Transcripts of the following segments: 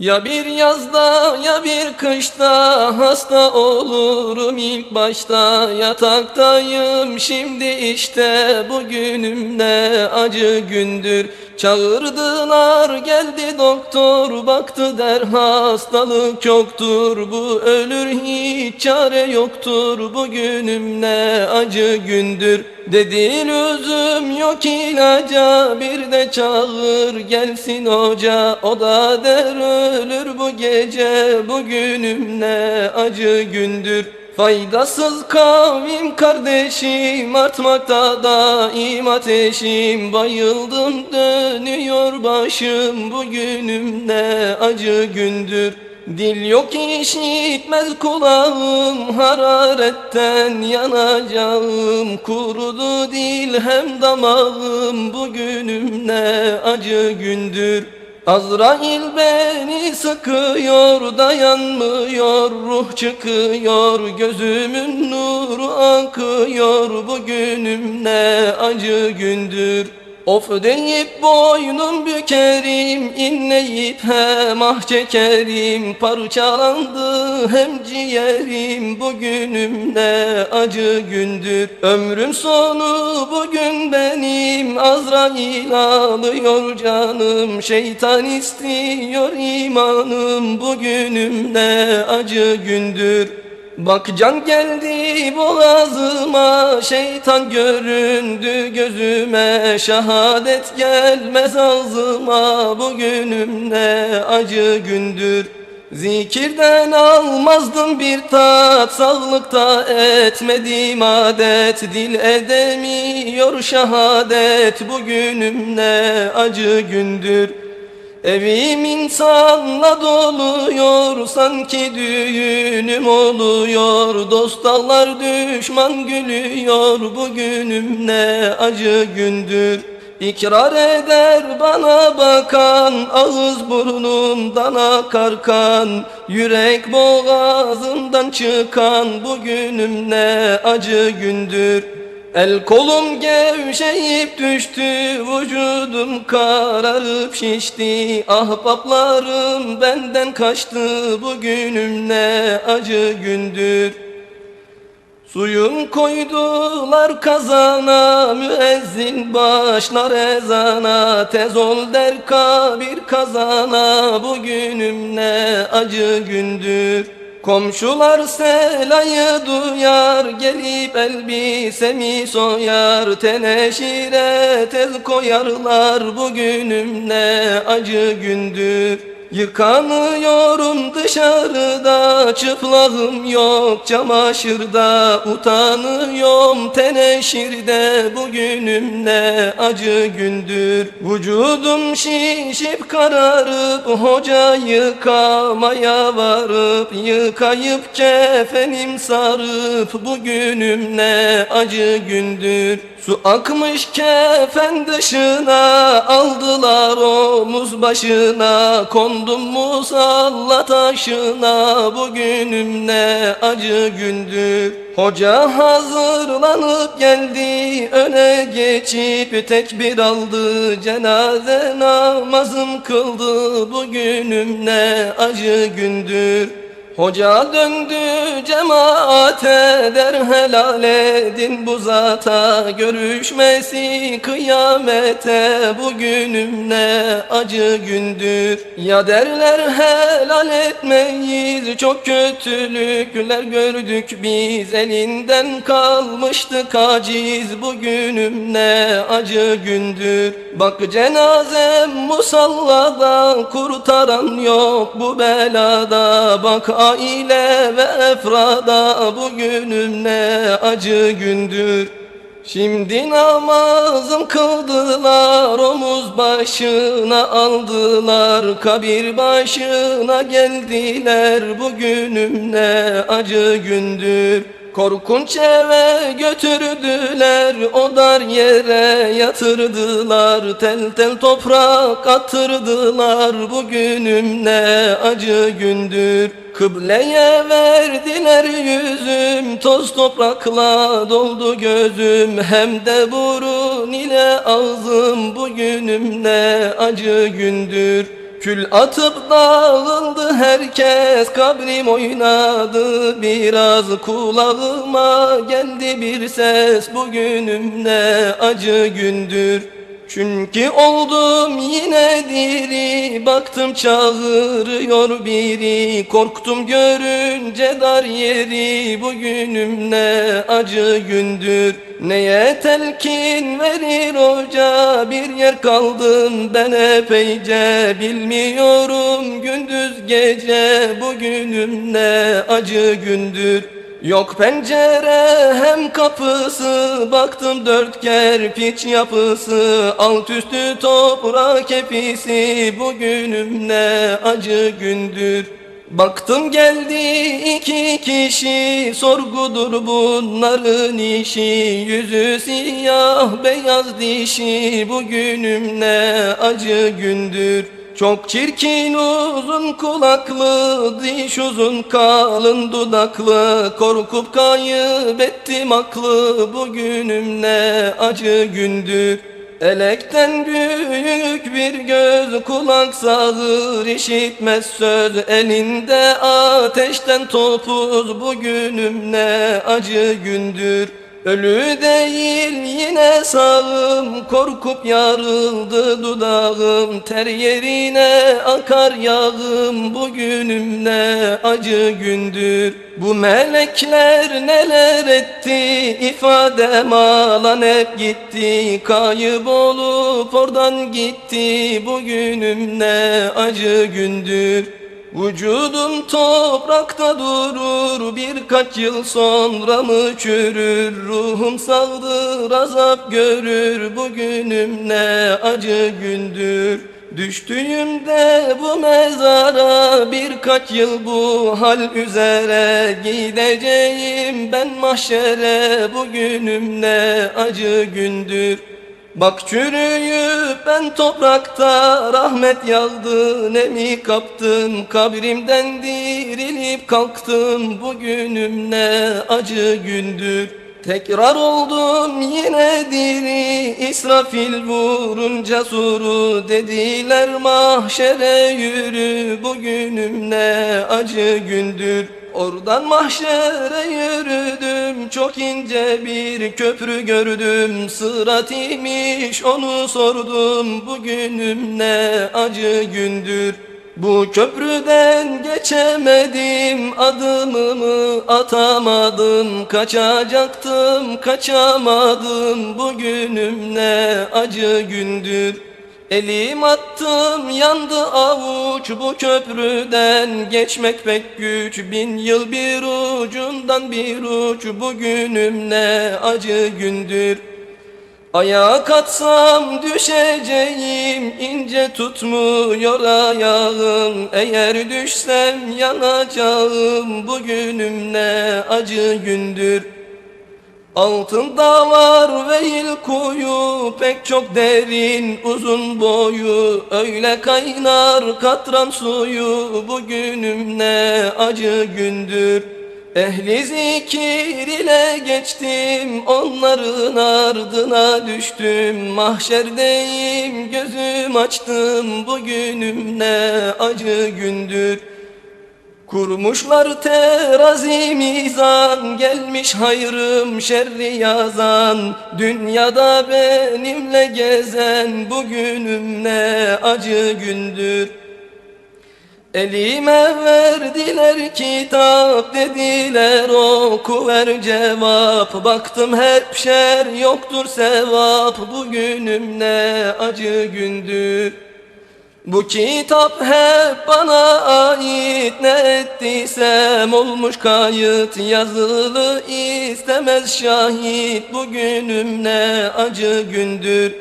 Ya bir yazda ya bir kışta hasta olurum ilk başta. Yataktayım şimdi işte bugünüm ne acı gündür Çağırdılar geldi doktor baktı der hastalık yoktur. Bu ölür hiç çare yoktur bugünüm ne acı gündür. Dedi lüzum yok ilaca bir de çağır gelsin hoca O da der ölür bu gece bugünüm ne acı gündür Faydasız kavim kardeşim artmakta daim ateşim. Bayıldım dönüyor başım bugünüm ne acı gündür. Dil yok işitmez kulağım hararetten yanacağım. Kurudu dil hem damağım bugünüm ne acı gündür Azrail beni sıkıyor dayanmıyor ruh çıkıyor gözümün nuru akıyor. Bugünüm ne acı gündür Of deyip boynum bükerim inleyip hem ah çekerim. Parçalandı hem ciğerim bugünüm ne acı gündür. Ömrüm sonu bugün benim Azrail alıyor canım. Şeytan istiyor imanım bugünüm ne acı gündür Bak can geldi boğazıma Şeytan göründü gözüme. Şehadet gelmez ağzıma Bugünüm ne acı gündür. Zikirden almazdım bir tat Sağlıkta etmedim adet. Dil edemiyor şehadet Bugünüm ne acı gündür Evim insanla doluyor sanki düğünüm oluyor. Dost dağlar düşman gülüyor bugünüm ne acı gündür. İkrar eder bana bakan ağız burnumdan akar kan. Yürek boğazımdan çıkan bugünüm ne acı gündür El kolum gevşeyip düştü Vücudum kararıp şişti. Ahbaplarım benden kaçtı Bugünüm ne acı gündür. Suyun koydular kazana Müezzin başlar ezana. Tez ol der kabir kazana Bugünüm ne acı gündür Komşular selayı duyar Gelip elbisemi soyar Teneşire tez koyarlar. Bugünüm ne acı gündür Yıkanıyorum dışarıda Çıplağım yok çamaşırda Utanıyorum. Teneşirde Bugünüm ne acı gündür. Vücudum şişip kararıp Hoca yıkamaya varıp Yıkayıp kefenim sarıp Bugünüm ne acı gündür. Su akmış kefen dışına Aldılar omuz başına Kondum musalla taşına Bugünüm ne acı gündür. Hoca hazırlanıp geldi Öne geçip tekbir aldı. Cenaze namazım kıldı Bugünüm ne acı gündür Hoca döndü cemaate der helal edin bu zata. Görüşmesi kıyamete bugünüm ne acı gündür. Ya derler helal etmeyiz çok kötülükler gördük biz. Elinden kalmıştık aciz bugünüm ne acı gündür. Bak cenazem musallada kurtaran yok bu belada. Bak aile ve efrada bugünüm ne acı gündür. Şimdi namazım kıldılar omuz başına aldılar Kabir başına geldiler. Bugünüm ne acı gündür Korkunç eve götürdüler o dar yere yatırdılar. Tel tel toprak attırdılar bugünüm ne acı gündür. Kıbleye verdiler yüzüm Toz toprakla doldu gözüm. Hem de burun ile ağzım Bugünüm ne acı gündür Kül atıp dağıldı herkes kabrim oynadı. Biraz kulağıma geldi bir ses bugünüm ne acı gündür çünkü oldum yine diri Baktım çağırıyor biri. Korktum görünce dar yeri Bugünüm ne acı gündür. Neye telkin verir hoca Bir yer kaldım ben epeyce. Bilmiyorum gündüz gece Bugünüm ne acı gündür Yok pencere hem kapısı Baktım dört kerpiç yapısı Alt üstü toprak hepsi Bugünüm ne acı gündür. Baktım geldi iki kişi Sorgudur bunların işi. Yüzü siyah beyaz dişi Bugünüm ne acı gündür çok çirkin uzun kulaklı, diş uzun kalın dudaklı. Korkup kaybettim aklı, bugünüm ne acı gündür. Elekten büyük bir göz, kulak sağır işitmez söz. Elinde ateşten topuz, bugünüm ne acı gündür Ölü değil yine sağım Korkup yarıldı dudağım. Ter yerine akar yağım Bugünüm ne acı gündür. Bu melekler neler etti İfadem alan hep gitti. Kaybolup oradan gitti Bugünüm ne acı gündür Vücudum toprakta durur Birkaç yıl sonra mı çürür? Ruhum sağdır azap görür Bugünüm ne acı gündür? Düştüğümde bu mezara Birkaç yıl bu hal üzere Gideceğim. Ben mahşere Bugünüm ne acı gündür Bak çürüyüp ben toprakta rahmet yağdı ne mi kaptım kabrimden dirilip kalktım bugünüm ne acı gündür. Tekrar oldum yine diri. İsrafil vurunca suru Dediler mahşere yürü. Bugünüm ne acı gündür Oradan mahşere yürüdüm Çok ince bir köprü gördüm. Sırat imiş onu sordum Bugünüm ne acı gündür? Bu köprüden geçemedim adımımı atamadım. Kaçacaktım kaçamadım bugünüm ne acı gündür Elim attım yandı avuç. Bu köprüden Geçmek pek güç. Bin yıl bir ucundan bir uç. Bugünüm ne acı gündür. Ayağa katsam düşeceğim ince tutmuyor ayağım. Eğer düşsem yanacağım bugünüm ne acı gündür Altında var veil kuyu pek çok derin uzun boyu. Öyle kaynar katran suyu bugünüm ne acı gündür. Ehli zikir ile geçtim onların ardına düştüm. Mahşerdeyim gözüm açtım bugünüm ne acı gündür Kurmuşlar terazi mizan Gelmiş hayrım şerri yazan. Dünyada benimle gezen Bugünüm acı gündür. Elime verdiler kitap dediler oku ver cevap. Baktım hep şer yoktur sevap Bugünüm acı gündür bu kitap hep bana ait. Ne ettiysem olmuş kayıt. Yazılı istemez şahit. Bugünüm ne acı gündür.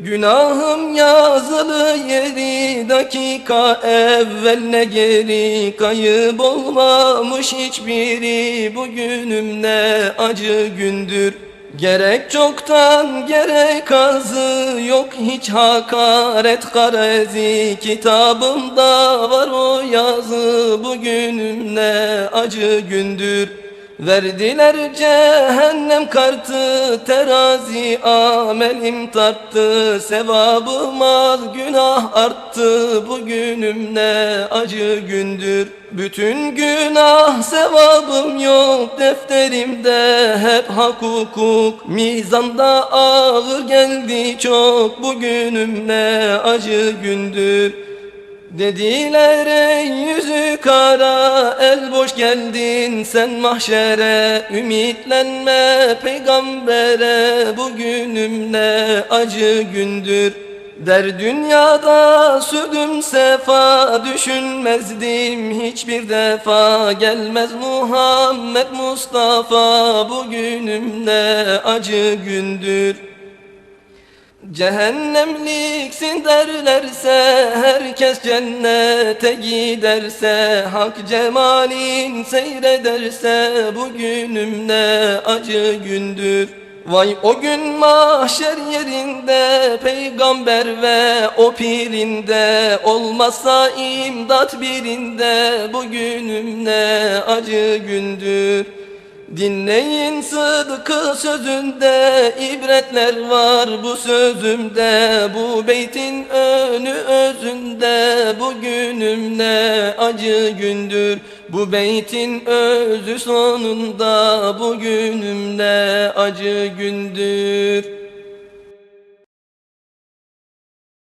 Günahım yazılı yeri. Dakika evvel ne geri. Kayıp olmamış hiçbiri. Bugünüm ne acı gündür Gerek çoktan gerek azı yok. Hiç hakaret garezi Kitabımda var o yazı. Bugünüm ne acı gündür Verdiler cehennem kartı Terazi amelim tarttı Sevabım az günah arttı. Bugünüm ne acı gündür. Bütün günah sevabım yok. Defterimde hep hak hukuk. Mizanda ağır geldi çok. Bugünüm ne acı gündür Dediler ey yüzü kara El boş geldin. Sen mahşere Ümitlenme. Peygambere Bugünüm ne acı gündür. Der dünyada sürdüm sefa Düşünmezdim hiçbir defa. Gelmez Muhammed Mustafa Bugünüm ne acı gündür Cehennemliksin derlerse Herkes cennete giderse Hak cemalin seyrederse Bugünüm ne acı gündür. Vay o gün mahşer yerinde Peygamber ve o pirinde Olmazsa imdat birinde Bugünüm ne acı gündür Dinleyin sıdkı sözünde ibretler var bu sözümde. Bu beytin önü özünde bugünüm ne acı gündür. Bu beytin özü sonunda bugünüm ne acı gündür